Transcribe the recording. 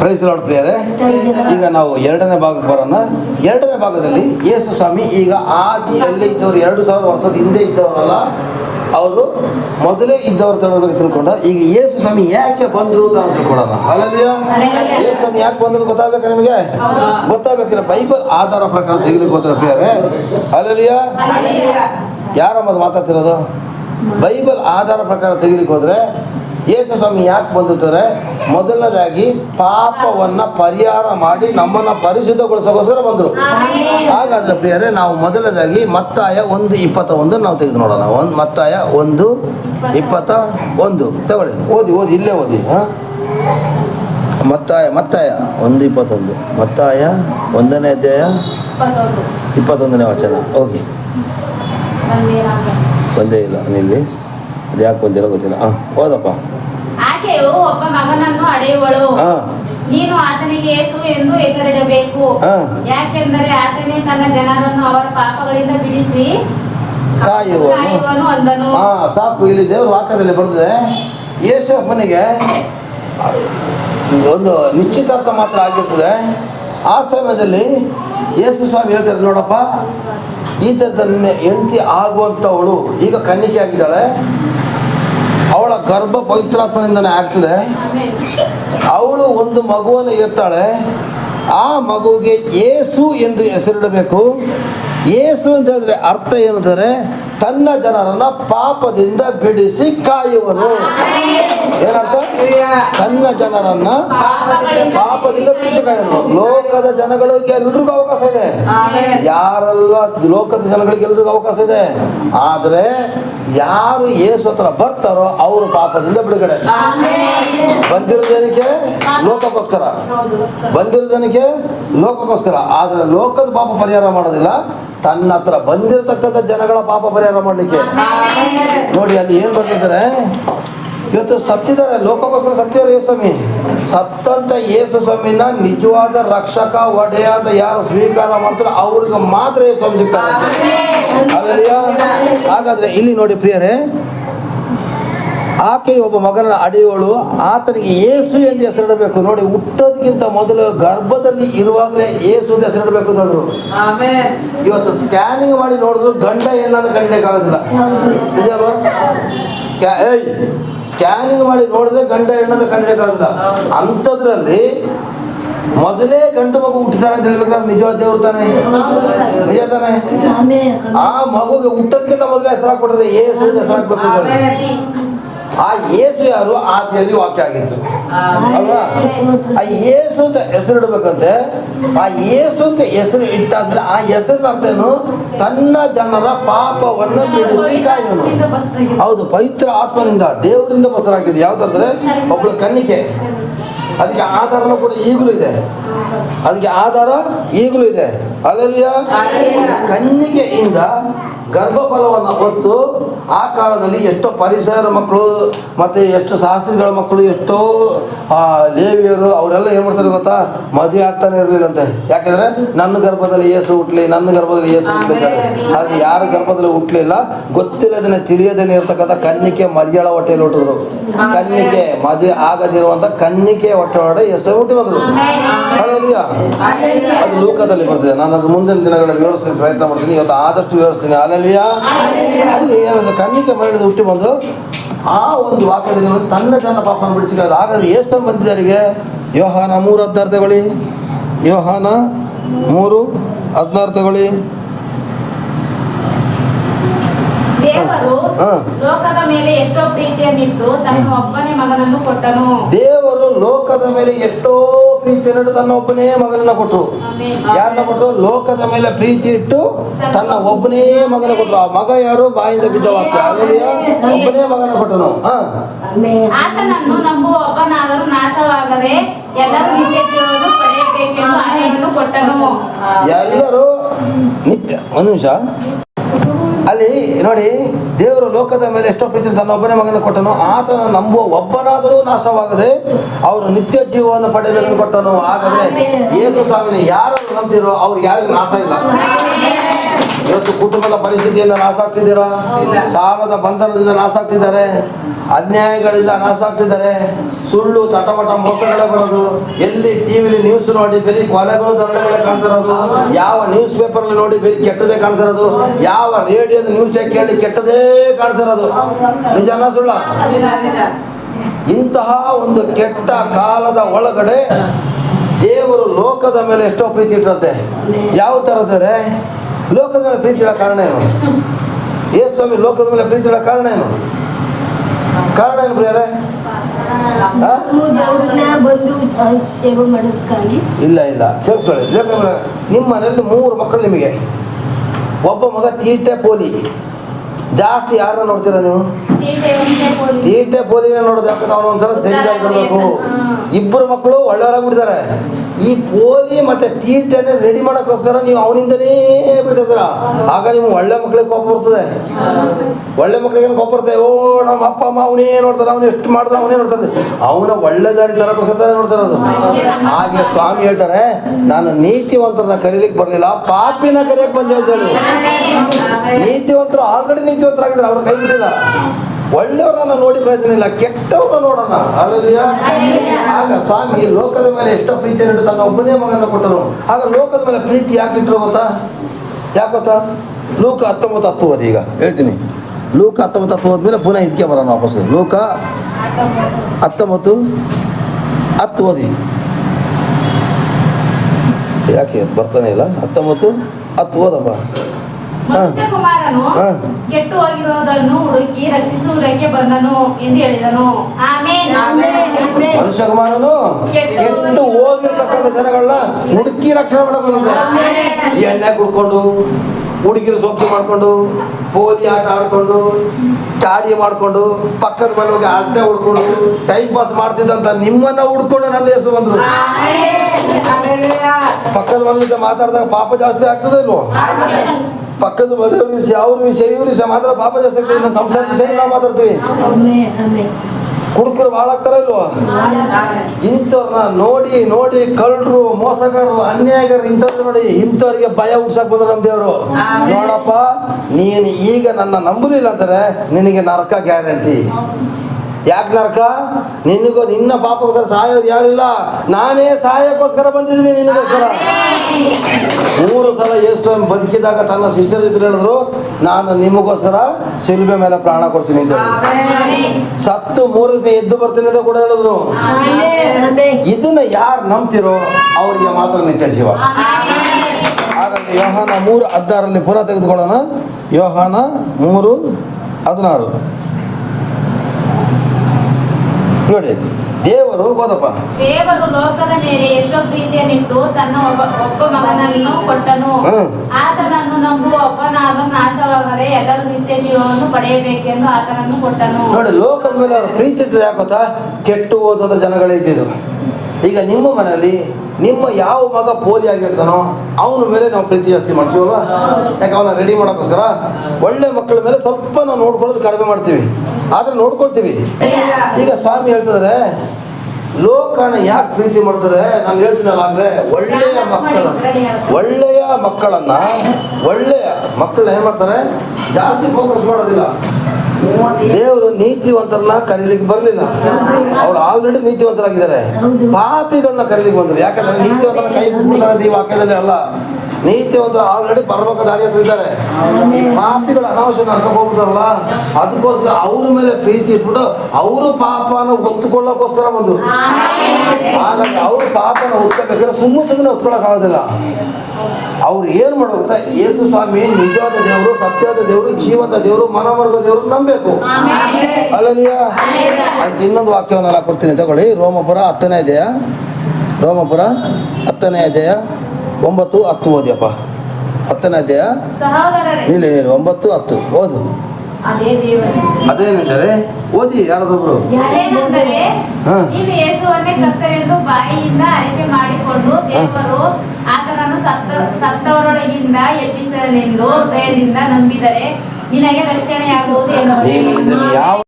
Price lord ಪ್ರಿಯರೇ. ಈಗ ನಾವು ಎರಡನೇ ಭಾಗಕ್ಕೆ ಬರೋಣ. ಎರಡನೇ ಭಾಗದಲ್ಲಿ ಯೇಸು ಸ್ವಾಮಿ ಈಗ ಆದಿಯಲ್ಲಿ ಇದ್ದವರು, ಎರಡು ಸಾವಿರ ವರ್ಷದ ಹಿಂದೆ ಇದ್ದವರಲ್ಲ, ಅವರು ಮೊದಲೇ ಇದ್ದವ್ರು ತಿಳ್ಬೇಕು ತಿಳ್ಕೊಂಡ. ಈಗ ಯೇಸು ಸ್ವಾಮಿ ಯಾಕೆ ಬಂದರು ಅಂತ ತಿಳ್ಕೊಳ್ಳೋಣ. ಅಲ್ಲಲ್ಲಿಯೋ ಯೇಸು ಸ್ವಾಮಿ ಯಾಕೆ ಬಂದ್ರು ಗೊತ್ತಾಗಬೇಕಾ ನಿಮಗೆ? ಗೊತ್ತಾಗಬೇಕಿಲ್ಲ. ಬೈಬಲ್ ಆಧಾರ ಪ್ರಕಾರ ತೆಗೆದು ಗೊತ್ತಿರೋ ಪ್ರಿಯರೇ ಅಲ್ಲಲ್ಲಿಯೋ ಅದು ಮಾತಾಡ್ತಿರೋದು? ಬೈಬಲ್ ಆಧಾರ ಪ್ರಕಾರ ತೆಗಿಲಿಕ್ಕೆ ಹೋದ್ರೆ ಯೇಸು ಸ್ವಾಮಿ ಯಾಕೆ ಬಂದಿರ್ತಾರೆ? ಮೊದಲನೇದಾಗಿ ಪಾಪವನ್ನ ಪರಿಹಾರ ಮಾಡಿ ನಮ್ಮನ್ನ ಪರಿಶುದ್ಧಗೊಳಿಸೋಗೋಸ್ಕರ ಬಂದರು. ಹಾಗಾದ್ರೆ ಪ್ರಿಯರೇ ನಾವು ಮೊದಲನೇದಾಗಿ ಮತ್ತಾಯ ಒಂದು ಇಪ್ಪತ್ತ ಒಂದು ನಾವು ತೆಗೆದು ನೋಡೋಣ. ಒಂದು ಮತ್ತಾಯ ಒಂದು ಇಪ್ಪತ್ತ ಒಂದು. ತಗೊಳ್ಳಿ. ಓದಿ ಓದಿ ಇಲ್ಲೇ ಓದಿ ಹಾಂ? ಮತ್ತಾಯ ಮತ್ತಾಯ. ಒಂದು ಇಪ್ಪತ್ತೊಂದು ಮತ್ತಾಯ ಒಂದನೇ ಅಧ್ಯಾಯ ಇಪ್ಪತ್ತೊಂದು. ಇಪ್ಪತ್ತೊಂದನೇ ವಚನ. ಹೋಗಿ ಬಂದೇ ಇಲ್ಲ ನಿಲ್ಲಿ. ಅದು ಯಾಕೆ ಬಂದಿಲ್ಲ ಗೊತ್ತಿಲ್ಲ ಹಾಂ ಓದಪ್ಪ ಆಕೆಯು ಒಬ್ಬ ಮಗನನ್ನು ಅಡೆಯುವಳು. ಹಾಂ ನೀನು ಆತನಿಗೆ ಯೇಸು ಎಂದು ಹೆಸರಿಡಬೇಕು. ಯಾಕೆಂದರೆ ಆತನೇ ತನ್ನ ಜನರನ್ನು ಅವರ ಪಾಪಗಳಿಂದ ಬಿಡಿಸಿ ಕಾಯುವನು. ಅಂದನು. ಹಾ ಸಾಕು ಇಲ್ಲಿ ದೇವ್ರ ವಾಕ್ಯದಲ್ಲಿ ಬರ್ತದೆ ಯೇಸಪ್ಪನಿಗೆ ಒಂದು ನಿಶ್ಚಿತಾರ್ಥ ಮಾತ್ರ ಆಗಿರ್ತದೆ. ಆ ಸಮಯದಲ್ಲಿ ಯೇಸು ಸ್ವಾಮಿ ಹೇಳ್ತಾರೆ ನೋಡಪ್ಪ ಈ ಥರದ ನಿನ್ನೆ ಹೆಂಡತಿ ಆಗುವಂಥವಳು ಈಗ ಕನ್ನಿಕೆ ಆಗಿದ್ದಾಳೆ. ಅವಳ ಗರ್ಭ ಪವಿತ್ರಾತ್ಮನಿಂದನೇ ಆಗ್ತದೆ. ಅವಳು ಒಂದು ಮಗುವನ್ನು ಇರ್ತಾಳೆ ಆ ಮಗುವಿಗೆ ಏಸು ಎಂದು ಹೆಸರಿಡಬೇಕು. ಏಸು ಅಂತ ಹೇಳಿದ್ರೆ ಅರ್ಥ ಏನಂದರೆ ತನ್ನ ಜನರನ್ನ ಪಾಪದಿಂದ ಬಿಡಿಸಿ ಕಾಯುವನು. ಏನರ್ಥ? ತನ್ನ ಜನರನ್ನ ಪಾಪದಿಂದ ಬಿಡಿಸಿ ಲೋಕದ ಜನಗಳಿಗೆ ಎಲ್ರಿಗೂ ಅವಕಾಶ ಇದೆ. ಯಾರೆಲ್ಲ ಲೋಕದ ಜನಗಳಿಗೆ ಎಲ್ರಿಗೂ ಅವಕಾಶ ಇದೆ? ಆದರೆ ಯಾರು ಏಸು ಹತ್ರ ಬರ್ತಾರೋ ಅವರು ಪಾಪದಿಂದ ಬಿಡುಗಡೆ. ಬಂದಿರೋದೇನಕ್ಕೆ ಲೋಕಕ್ಕೋಸ್ಕರ. ಬಂದಿರೋದೇನಕ್ಕೆ ಲೋಕಕ್ಕೋಸ್ಕರ. ಆದರೆ ಲೋಕದ ಪಾಪ ಪರಿಹಾರ ಮಾಡೋದಿಲ್ಲ. ತನ್ನ ಹತ್ರ ಬಂದಿರತಕ್ಕಂಥ ಜನಗಳ ಪಾಪ ಪರಿಹಾರ ಮಾಡಲಿಕ್ಕೆ. ನೋಡಿ ಅಲ್ಲಿ ಏನು ಬರ್ತಿದ್ದಾರೆ? ಇವತ್ತು ಸತ್ತಿದ್ದಾರೆ. ಲೋಕಕ್ಕೋಸ್ಕರ ಸತ್ತಿದ್ದಾರೆ ಯೇಸು ಸ್ವಾಮಿ ಸತ್ತಂತ ಯೇಸು ಸ್ವಾಮಿನ ನಿಜವಾದ ರಕ್ಷಕ ಒಡೆಯ ಅಂತ ಯಾರು ಸ್ವೀಕಾರ ಮಾಡ್ತಾರೆ ಅವ್ರಿಗೆ ಮಾತ್ರ ಯೇಸ್ವಾಮಿ ಸ್ವಾಮಿ ಸಿಗ್ತಾರೆ ಹಾಗಾದ್ರೆ ಇಲ್ಲಿ ನೋಡಿ ಪ್ರಿಯರೇ ಆಕೆ ಒಬ್ಬ ಮಗನ ಅಡಿಯೋಳು ಆತನಿಗೆ ಏಸು ಎಂದು ಹೆಸರಿಡಬೇಕು. ನೋಡಿ ಹುಟ್ಟೋದಕ್ಕಿಂತ ಮೊದಲು ಗರ್ಭದಲ್ಲಿ ಇರುವಾಗಲೇ ಏಸು ಅಂತ ಹೆಸರಿಡಬೇಕು ಅಂತಂದ್ರು. ಇವತ್ತು ಸ್ಕ್ಯಾನಿಂಗ್ ಮಾಡಿ ನೋಡಿದ್ರು ಗಂಡ ಹೆಣ್ಣಾದ ಗಂಡಕ್ಕಾಗೋದಿಲ್ಲ ನಿಜ ಸ್ಕ್ಯಾ ಏಯ್ ಸ್ಕ್ಯಾನಿಂಗ್ ಮಾಡಿ ನೋಡಿದ್ರೆ ಗಂಡ ಹೆಣ್ಣದ ಕಂಡಕ್ಕಾಗೋದಿಲ್ಲ ಅಂಥದ್ರಲ್ಲಿ ಮೊದಲೇ ಗಂಡು ಮಗು ಹುಟ್ಟಿದಾನೆ ಅಂತ ಹೇಳ್ಬೇಕಾದ್ರೆ ನಿಜವಾದ ದೇವ್ರು ತಾನೆ? ನಿಜ ತಾನೆ? ಆ ಮಗುಗೆ ಹುಟ್ಟೋದಕ್ಕಿಂತ ಮೊದಲೇ ಏಸು ಅಂತ ಹೆಸರಾಕ್ಬೇಕು ಅಂತ ಹೇಳಿ. ಆ ಏಸು ಯಾರು? ಆದಿಯಲ್ಲಿ ವಾಕ್ಯ ಆಗಿತ್ತು. ಅಲ್ವಾ? ಆ ಏಸು ಅಂತ ಹೆಸರಿಡ್ಬೇಕಂತೆ ಆ ಏಸು ಅಂತ ಹೆಸರು ಇಟ್ಟಾದ್ರೆ ಆ ಹೆಸರಿನ ಅರ್ಥ ಏನು? ತನ್ನ ಜನರ ಪಾಪವನ್ನ ಬಿಡಿಸಿ ಕಾಯುವನು ಹೌದು ಪವಿತ್ರ ಆತ್ಮನಿಂದ ದೇವರಿಂದ ಬಸರಾಗಿದೆ ಯಾವ್ದಾದ್ರೆ ಒಬ್ಳು ಕನ್ನಿಕೆ ಅದಕ್ಕೆ ಆಧಾರನೂ ಕೂಡ ಈಗಲೂ ಇದೆ. ಅದಕ್ಕೆ ಆಧಾರ ಈಗಲೂ ಇದೆ. ಅಲ್ಲಿಯ ಕನ್ನಿಕೆಯಿಂದ ಗರ್ಭಫಲವನ್ನು ಹೊತ್ತು ಆ ಕಾಲದಲ್ಲಿ ಎಷ್ಟೋ ಪರಿಸರ ಮಕ್ಕಳು ಮತ್ತು ಎಷ್ಟು ಶಾಸ್ತ್ರಿಗಳ ಮಕ್ಕಳು ಎಷ್ಟೋ ಆ, ದೇವಿಯರು ಅವರೆಲ್ಲ ಏನು ಮಾಡ್ತಾರೆ ಗೊತ್ತಾ? ಮದುವೆ ಆಗ್ತಾನೆ ಇರಲಿಲ್ಲಂತೆ. ಯಾಕಂದ್ರೆ ನನ್ನ ಗರ್ಭದಲ್ಲಿ ಏಸು ಹುಟ್ಲಿ ನನ್ನ ಗರ್ಭದಲ್ಲಿ ಏಸು ಹುಟ್ಲಿ ಹಾಗೆ. ಯಾರ ಗರ್ಭದಲ್ಲಿ ಹುಟ್ಲಿಲ್ಲ ಗೊತ್ತಿಲ್ಲದೇನೆ ತಿಳಿಯದೇನೆ ಇರ್ತಕ್ಕಂಥ ಕನ್ನಿಕೆ ಮರಿಯಾಳ ಹೊಟ್ಟೆಯಲ್ಲಿ ಹುಟ್ಟಿದ್ರು. ಕನ್ನಿಕೆ ಮದುವೆ ಆಗದಿರುವಂಥ ಕನ್ನಿಕೆ ಹೊಟ್ಟೆ ಒಳಗಡೆ ಹೆಸರು ಹುಟ್ಟಿ ಬಂದರು. ಅದು ಲೋಕದಲ್ಲಿ ಬರ್ತದೆ. ನಾನು ಅದು ಮುಂದಿನ ದಿನಗಳಲ್ಲಿ ವಿವರಿಸ್ತೀನಿ ಪ್ರಯತ್ನ ಮಾಡ್ತೀನಿ. ಇವತ್ತು ಆದಷ್ಟು ವಿವರಿಸ್ತೀನಿ. ಅಲ್ಲಲ್ಲಿಯ ಅಲ್ಲಿ ಏನಂದ್ರೆ ಕನ್ನಿಕೆ ಮರಳಿದ ಹುಟ್ಟಿ ಬಂದು ಆ ಒಂದು ವಾಕ್ಯದಲ್ಲಿ ಒಂದು ತನ್ನ ಜನ ಪಾಪನ ಬಿಡಿಸಿದ್ದಾರೆ. ಹಾಗಾದ್ರೆ ಎಷ್ಟು ಬಂದಿದ್ದಾರಿಗೆ? ಯೋಹಾನ ಮೂರು ಹದಿನಾರು ತಗೊಳ್ಳಿ. ಯೋಹಾನ ಮೂರು ಹದಿನಾರು ತಗೊಳ್ಳಿ. ದೇವರು. ಲೋಕದ ಮೇಲೆ ಎಷ್ಟೋ ಪ್ರೀತಿಯನ್ನಿಟ್ಟು ತನ್ನ ಒಬ್ಬನೇ ಮಗನನ್ನು ಕೊಟ್ಟರು. ಯಾರನ್ನ ಕೊಟ್ಟರು ಲೋಕದ ಮೇಲೆ ಪ್ರೀತಿ ಇಟ್ಟು ತನ್ನ ಒಬ್ಬನೇ ಮಗನ ಕೊಟ್ಟರು ಆ ಮಗ ಯಾರು? ಬಾಯಿಂದ ಬಿದ್ದ ವಾಕ್ಯ. Hallelujah. ಒಬ್ಬನೇ ಮಗನ ಕೊಟ್ಟನು ಹಾ. ಆತನನ್ನು ನಂಬುವ ಒಬ್ಬನಾದರೂ ನಾಶವಾಗದೆ ಎಲ್ಲರೂ ನಿತ್ಯ ಎಲ್ಲರೂ ಒಂದು ನಿಮಿಷ. ಅಲ್ಲಿ ನೋಡಿ ದೇವರು ಲೋಕದ ಮೇಲೆ ಎಷ್ಟೋ ಪ್ರೀತಿ ತನ್ನ ಒಬ್ಬನೇ ಮಗನ ಕೊಟ್ಟನು ಆತನ ನಂಬುವ ಒಬ್ಬನಾದರೂ ನಾಶವಾಗದೆ ಅವರು ನಿತ್ಯ ಜೀವವನ್ನು ಪಡೆಯಬೇಕು ಕೊಟ್ಟನು ಆಗದೆ ಯೇಸು ಸ್ವಾಮಿನ ಯಾರನ್ನು ನಂಬ್ತಿರೋ ಅವ್ರಿಗೆ ಯಾರಿಗೂ ನಾಶ ಇಲ್ಲ. ಇವತ್ತು ಕುಟುಂಬದ ಪರಿಸ್ಥಿತಿಯಿಂದ ನಾಶ ಆಗ್ತಿದ್ದೀರಾ? ಸಾಲದ ಬಂಧನದಿಂದ ನಾಶ ಆಗ್ತಿದ್ದಾರೆ. ಅನ್ಯಾಯಗಳಿಂದ ನಾಶ ಆಗ್ತಿದ್ದಾರೆ ಸುಳ್ಳು ತಟಮಟ ಮೋಸಗಳೇ ಬರೋದು, ಎಲ್ಲಿ ಟಿವಿಲಿ ನ್ಯೂಸ್ ನೋಡಿ ಬರೀ ಕೊಲೆಗಳು ದಂಡಗಳೇ ಕಾಣ್ತಿರೋದು, ಯಾವ ನ್ಯೂಸ್ ಪೇಪರ್ ನೋಡಿ ಬರೀ ಕೆಟ್ಟದೇ ಕಾಣ್ತಿರೋದು, ಯಾವ ರೇಡಿಯೋ ನ್ಯೂಸ್ ಕೇಳಿ ಕೆಟ್ಟದೇ ಕಾಣ್ತಿರೋದು. ನಿಜನ ಸುಳ್ಳ? ಇಂತಹ ಒಂದು ಕೆಟ್ಟ ಕಾಲದ ಒಳಗಡೆ ದೇವರು ಲೋಕದ ಮೇಲೆ ಎಷ್ಟೋ ಪ್ರೀತಿ ಇಟ್ಟಿರುತ್ತೆ. ಯಾವ ಥರದರೆ ಲೋಕದ ಮೇಲೆ ಪ್ರೀತಿ ಇಡೋ ಕಾರಣ ಏನು? ಏ ಸ್ವಾಮಿ ಲೋಕದ ಮೇಲೆ ಪ್ರೀತಿ ಇಡೋ ಕಾರಣ ಏನು? ಕಾರಣ ಏನು ಪ್ರಿಯರೇ? ಇಲ್ಲ ಇಲ್ಲ. ಕೇಳಿಸ್ಕೊಳ್ಳಿ. ನಿಮ್ಮ ಮನೆಯಲ್ಲಿ ಮೂರು ಮಕ್ಕಳು ನಿಮಗೆ. ಒಬ್ಬ ಮಗ ತೀಟೆ ಪೋಲಿ. ಜಾಸ್ತಿ ಯಾರನ್ನ ನೋಡ್ತೀರಾ ನೀವು? ತೀಟೆ, ಪೋಲಿನ ನೋಡೋದು ಯಾಕಂದ್ರೆ ಅವನು ಒಂದ್ಸಲ ಇಬ್ಬರು ಮಕ್ಕಳು ಒಳ್ಳೆಯವರಾಗ್ಬಿಟ್ಟಿದ್ದಾರೆ ಈ ಪೋಲಿ ಮತ್ತೆ ತೀಟೆನೆ ರೆಡಿ ಮಾಡೋಕ್ಕೋಸ್ಕರ ನೀವು ಅವನಿಂದನೇ ಬಿಟ್ಟಿದ್ದೀರ ಆಗ ನಿಮ್ಗೆ ಒಳ್ಳೆ ಮಕ್ಕಳಿಗೆ ಕೋಪ ಬರ್ತದೆ. ಒಳ್ಳೆ ಮಕ್ಕಳಿಗೆ ಕೋಪ ಬರ್ತದೆ? ಓ, ನಮ್ಮ ಅಪ್ಪ, ಅಮ್ಮ ಅವನೇ ನೋಡ್ತಾರೆ, ಅವನು ಎಷ್ಟು ಮಾಡಿದ್ರೆ ಅವನೇ ನೋಡ್ತಾರೆ. ಅವನ ಒಳ್ಳೆ ದಾರಿ ತರಕೋಸ್ಕರ ನೋಡ್ತಾರೆ ಅದು. ಹಾಗೆ ಸ್ವಾಮಿ ಹೇಳ್ತಾರೆ, ನಾನು ನೀತಿವಂತರನ್ನ ಕರೀಲಿಕ್ಕೆ ಬರಲಿಲ್ಲ, ಪಾಪಿನ ಕರೆಯಕ್ಕೆ ಬಂದೆ ಅಂತ ಹೇಳಿ ನೀತಿವಂತರು ಆಲ್ರೆಡಿ ನೀತಿವಂತರಾಗಿದ್ದಾರೆ, ಅವ್ರ ಕೈ ಬಿಟ್ಟಿಲ್ಲ. ಒಳ್ಳೆಯವ್ರನ್ನ ನೋಡಿ ಪ್ರಯೋಜನ ಇಲ್ಲ ಕೆಟ್ಟವ್ರನ್ನ ನೋಡೋಣ. ಅಲ್ಲಲ್ವಾ ಆಗ ಸ್ವಾಮಿ ಲೋಕದ ಮೇಲೆ ಎಷ್ಟೋ ಪ್ರೀತಿ ಇಟ್ಟು ತನ್ನ ಒಬ್ಬನೇ ಮಗನ ಕೊಟ್ಟರು. ಆಗ ಲೋಕದ ಮೇಲೆ ಪ್ರೀತಿ ಯಾಕೆ ಇಟ್ಟರು ಗೊತ್ತಾ? ಯಾಕೆ ಗೊತ್ತಾ? ಲೂಕ ಹತ್ತೊಂಬತ್ತು ಹತ್ತು ಓದಿ ಈಗ ಹೇಳ್ತೀನಿ. ಲೋಕ ಹತ್ತೊಂಬತ್ತು ಹತ್ತು ಹೋದ್ಮೇಲೆ ಪುನಃ ಇದಕ್ಕೆ ಬರೋಣ ವಾಪಸ್ಸು ಲೋಕ ಹತ್ತೊಂಬತ್ತು ಹತ್ತು ಓದಿ. ಯಾಕೆ ಬರ್ತಾನೆ ಇಲ್ಲ? ಹತ್ತೊಂಬತ್ತು ಹತ್ತು ಓದಪ್ಪ. ಮನುಷ್ಯ ಕುಮಾರನು ಹಾ. ಕೆಟ್ಟು ಹೋಗಿರುವುದನ್ನು ಹುಡುಕಿ ರಕ್ಷಿಸುವುದಕ್ಕೆ ಬಂದನು ಎಂದು ಹೇಳಿದನು. ಮನುಷ್ಯಕುಮಾರನು ಮನುಷ್ಯ ಕುಮಾರನು ಕೆಟ್ಟು ಹೋಗಿರ್ತಕ್ಕಂಥ ಜನಗಳನ್ನ ಹುಡುಕಿ ರಕ್ಷಣೆ ಮಾಡಕ್ ಬಂದಿದ್ದೆ ಎಣ್ಣೆ ಕುಡ್ಕೊಂಡು ಹುಡುಗಿರು ಸೋಕಿ ಮಾಡ್ಕೊಂಡು ಪೋಲಿ ಆಟ ಆಡ್ಕೊಂಡು ಚಾಡಿ ಮಾಡ್ಕೊಂಡು ಪಕ್ಕದ ಮನೆ ಹೋಗಿ ಅಡ್ಡೆ ಹುಡ್ಕೊಂಡು ಟೈಮ್ ಪಾಸ್ ಮಾಡ್ತಿದ್ದಂತ ನಿಮ್ಮನ್ನ ಹುಡ್ಕೊಂಡು ನನ್ನ ಹೆಸರು ಬಂದ್ರು. ಪಕ್ಕದ ಮನೆ ಜೊತೆ ಮಾತಾಡಿದಾಗ ಪಾಪ ಜಾಸ್ತಿ ಆಗ್ತದೆ ಇಲ್ವೋ? ಪಕ್ಕದ ಮನೆಯವ್ರ ವಿಷಯ ಅವ್ರ ವಿಷಯ ಇವ್ರ ವಿಷಯ ಮಾತ್ರ ಪಾಪ ಜಾಸ್ತಿ ಆಗ್ತದೆ. ಇನ್ನು ಸಂಸಾರ ವಿಷಯ ನಾವು ಮಾತಾಡ್ತೀವಿ. ಕುಡುಕರು ಭಾಳ ಆಗ್ತಾರ ಇಲ್ವೋ? ಇಂಥವ್ರನ್ನ ನೋಡಿ ನೋಡಿ ಕಳ್ಳರು ಮೋಸಗಾರರು ಅನ್ಯಾಯಗಾರರು ಇಂಥವ್ರು ನೋಡಿ ಇಂಥವ್ರಿಗೆ ಭಯ ಹುಡ್ಸಕ್ ಬಂದ್ರು ನಮ್ಮ ದೇವರು. ನೋಡಪ್ಪ ನೀನು ಈಗ ನನ್ನ ನಂಬಲಿಲ್ಲ ಅಂತಾರೆ ನಿನಗೆ ನರಕ ಗ್ಯಾರಂಟಿ. ಯಾಕೆ ನರಕ? ನಿನಗೂ ನಿನ್ನ ಪಾಪಕ್ಕೋಸ್ಕರ ಸಾಯೋರು ಯಾರಿಲ್ಲ ನಾನೇ ಸಹಾಯಕ್ಕೋಸ್ಕರ ಬಂದಿದ್ದೀನಿ ನಿನಗೋಸ್ಕರ. ಮೂರು ಸಲ ಯೇಸು ಬದುಕಿದಾಗ ತನ್ನ ಶಿಷ್ಯರಿದ್ರು ಹೇಳಿದ್ರು ನಾನು ನಿಮಗೋಸ್ಕರ ಶಿಲ್ಬೆ ಮೇಲೆ ಪ್ರಾಣ ಕೊಡ್ತೀನಿ ಅಂತ ಸತ್ತು ಮೂರು ದಿವಸ ಎದ್ದು ಬರ್ತೀನಿ ಅಂತ ಕೂಡ ಹೇಳಿದ್ರು. ಇದನ್ನ ಯಾರು ನಂಬ್ತಿರೋ ಅವರಿಗೆ ಮಾತ್ರ ನಿತ್ಯ ಜೀವ. ಹಾಗಾದ್ರೆ ಯೋಹಾನ ಮೂರು ಹದಿನಾರಲ್ಲಿ ಪುನಃ ತೆಗೆದುಕೊಳ್ಳೋಣ. ಯೋಹಾನ ಮೂರು ಹದಿನಾರು. ನೋಡಿ. ದೇವರು ಹೋದಪ್ಪ. ದೇವರು ಲೋಕದ ಮೇಲೆ ಎಷ್ಟೋ ಪ್ರೀತಿಯನ್ನಿಟ್ಟು ತನ್ನ ಒಬ್ಬ ಒಬ್ಬ ಮಗನನ್ನು ಕೊಟ್ಟನು. ಆತನನ್ನು ನಂಬುವ ಒಬ್ಬನಾದರೂ ನಾಶವಾಗದೆ ಎಲ್ಲರೂ ನಿತ್ಯ ಜೀವವನ್ನು ಪಡೆಯಬೇಕೆಂದು ಆತನನ್ನು ಕೊಟ್ಟನು. ನೋಡಿ ಲೋಕದ ಮೇಲೆ ಅವ್ರ ಪ್ರೀತಿ ಇಟ್ಟರೆ ಯಾಕೆ ಕೆಟ್ಟು ಓದೋದ ಜನಗಳಿದ್ದು ಈಗ ನಿಮ್ಮ ಮನೆಯಲ್ಲಿ ನಿಮ್ಮ ಯಾವ ಮಗ ಪೋಲಿ ಆಗಿರ್ತಾನೋ ಅವನ ಮೇಲೆ ನಾವು ಪ್ರೀತಿ ಜಾಸ್ತಿ ಮಾಡ್ತೀವಲ್ಲ ಯಾಕೆ ಅವನ ರೆಡಿ ಮಾಡೋಕ್ಕೋಸ್ಕರ? ಒಳ್ಳೆ ಮಕ್ಕಳ ಮೇಲೆ ಸ್ವಲ್ಪ ನಾವು ನೋಡ್ಕೊಳ್ಳೋದು ಕಡಿಮೆ ಮಾಡ್ತೀವಿ. ಆದ್ರೆ ನೋಡ್ಕೊಳ್ತೀವಿ. ಈಗ ಸ್ವಾಮಿ ಹೇಳ್ತಿದ್ರೆ ಲೋಕನ ಯಾಕೆ ಪ್ರೀತಿ ಮಾಡ್ತಾರೆ? ನಾನು ಹೇಳ್ತೀನಲ್ಲ ಅಂದ್ರೆ ಒಳ್ಳೆಯ ಮಕ್ಕಳನ್ನ ಒಳ್ಳೆಯ ಮಕ್ಕಳನ್ನ. ಒಳ್ಳೆಯ ಮಕ್ಕಳನ್ನ ಏನ್ ಮಾಡ್ತಾರೆ? ಜಾಸ್ತಿ ಫೋಕಸ್ ಮಾಡೋದಿಲ್ಲ. ದೇವರು ನೀತಿವಂತರನ್ನ ಕರೀಲಿಕ್ಕೆ ಬರಲಿಲ್ಲ. ಅವ್ರು ಆಲ್ರೆಡಿ ನೀತಿವಂತರಾಗಿದ್ದಾರೆ. ಪಾಪಿಗಳನ್ನ ಕರೀಲಿಕ್ಕೆ ಬಂದ್ರು. ಯಾಕಂದ್ರೆ ನೀತಿವಂತರ ಕೈ ಈ ವಾಕ್ಯದಲ್ಲಿ ಅಲ್ಲ. ನೀತಿವಂತರು ಆಲ್ರೆಡಿ ಪರಲೋಕ ದಾರಿ ಹತ್ರ ಇದ್ದಾರೆ. ಪಾಪಿಗಳು ಅನಾವಶ್ಯ ನಡ್ಕೊಂಡು ಹೋಗ್ಬಿಡ್ತಾರಲ್ಲ ಅದಕ್ಕೋಸ್ಕರ ಅವ್ರ ಮೇಲೆ ಪ್ರೀತಿ ಇಟ್ಬಿಟ್ಟು ಅವರು ಪಾಪನ ಒತ್ತುಕೊಳ್ಳೋಕೋಸ್ಕರ ಬಂದರು. ಹಾಗಾಗಿ ಅವ್ರ ಪಾಪನ ಹೊತ್ಕೋಬೇಕಾದ್ರೆ ಸುಮ್ಮನೆ ಸುಮ್ಮನೆ ಹೊತ್ಕೊಳಕ್ ಆಗೋದಿಲ್ಲ ಅವ್ರು ಏನು ಮಾಡ್ಬೇಕಂತ? ಯೇಸು ಸ್ವಾಮಿ ನಿಜವಾದ ದೇವರು ಸತ್ಯವಾದ ದೇವರು ಜೀವಂತ ದೇವರು ಮನಮರ್ಗ ದೇವರು ನಂಬಬೇಕು ಅಲ್ಲಲಿಯ ಅದಕ್ಕೆ ಇನ್ನೊಂದು ವಾಕ್ಯವನ್ನೆಲ್ಲ ಕೊಡ್ತೀನಿ ತಗೊಳ್ಳಿ. ರೋಮಪುರ ಹತ್ತನೇ ಇದೆಯಾ ರೋಮಪುರ ಹತ್ತನೇ ಅಧ್ಯಾಯ. ಒಂಬತ್ತು ಹತ್ತು ಓದಿಯಪ್ಪ. ಹತ್ತನೇ ಅಧ್ಯಾಯ? ಇಲ್ಲ ಇಲ್ಲ ಒಂಬತ್ತು ಹತ್ತು ಓದು. ಅದೇನೆಂದರೆ ಓದಿ ಹಾ. ನೀನು ಇದನ್ನು ಯಾವ